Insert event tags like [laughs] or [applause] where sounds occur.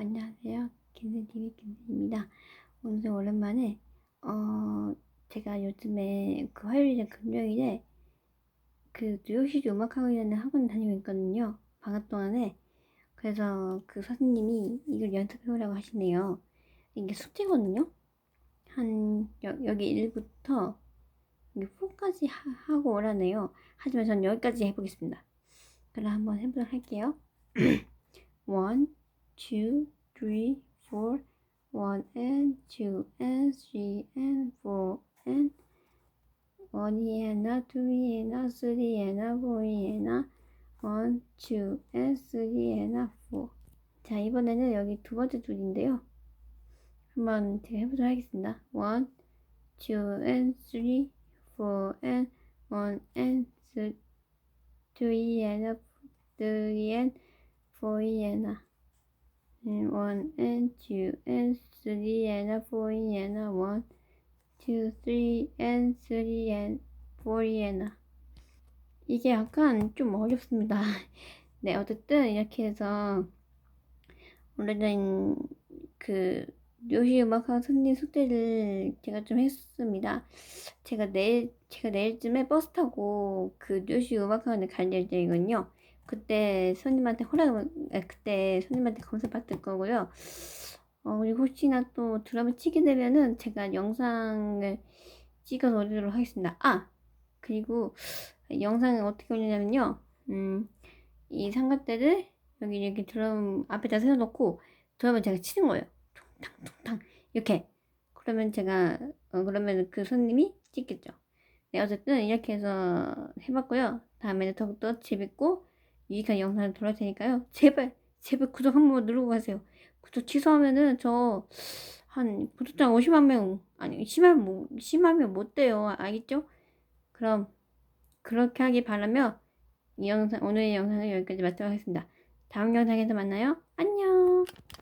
안녕하세요. 캔슬TV 캔슬입니다. 오늘 오랜만에, 어, 제가 요즘에 그 화요일에 금요일에 그 뉴욕시즈 음악학원이라는 학원 다니고 있거든요. 방학 동안에. 그래서 그 선생님이 이걸 연습해오라고 하시네요. 이게 숙제거든요. 한, 여, 여기 1부터 여기 4까지 하, 고 오라네요. 하지만 전 여기까지 해보겠습니다. 그럼 한번 해보도록 할게요. [clears throat] one, two, three, four, one and two and three and four and 원이에나 둘이에나 쓰리에나 포이에나 one, two and three에나 four. 자 이번에는 여기 두 번째 줄인데요. 한번 제가 해보도록 하겠습니다. one, two and three, four and one and three and three and four이 에나 one and two and three and four and one, two, three and three and four and 이게 약간 좀 어렵습니다. [laughs] 네, 어쨌든 이렇게 해서 오늘은 그 요시 음악학 선생님 숙제를 제가 좀 했습니다. 제가 내일 제가 내일쯤에 버스 타고 그 요시 음악학원을 갈 예정이거든요. 그때 손님한테 허락, 그때 손님한테 검사 받을 거고요. 어, 그리고 혹시나 또 드럼을 치게 되면은 제가 영상을 찍어서 올리도록 하겠습니다. 아! 그리고 영상을 어떻게 올리냐면요. 음, 이 삼각대를 여기 이렇게 드럼 앞에다 세워놓고 드럼을 제가 치는 거예요. 퉁탕퉁탕 이렇게. 그러면 제가 어, 그러면 그 손님이 찍겠죠. 네, 어쨌든 이렇게 해서 해봤고요. 다음에는 더욱더 재밌고 유익한 영상을 돌아올 테니까요. 제발, 제발 구독 한번 누르고 가세요. 구독 취소하면은 저 한 구독자 50만 명, 아니, 10만, 뭐, 10만 명못 돼요. 알겠죠? 그럼 그렇게 하기 바라며 이 영상, 오늘의 영상을 여기까지 마치도록 하겠습니다. 다음 영상에서 만나요. 안녕!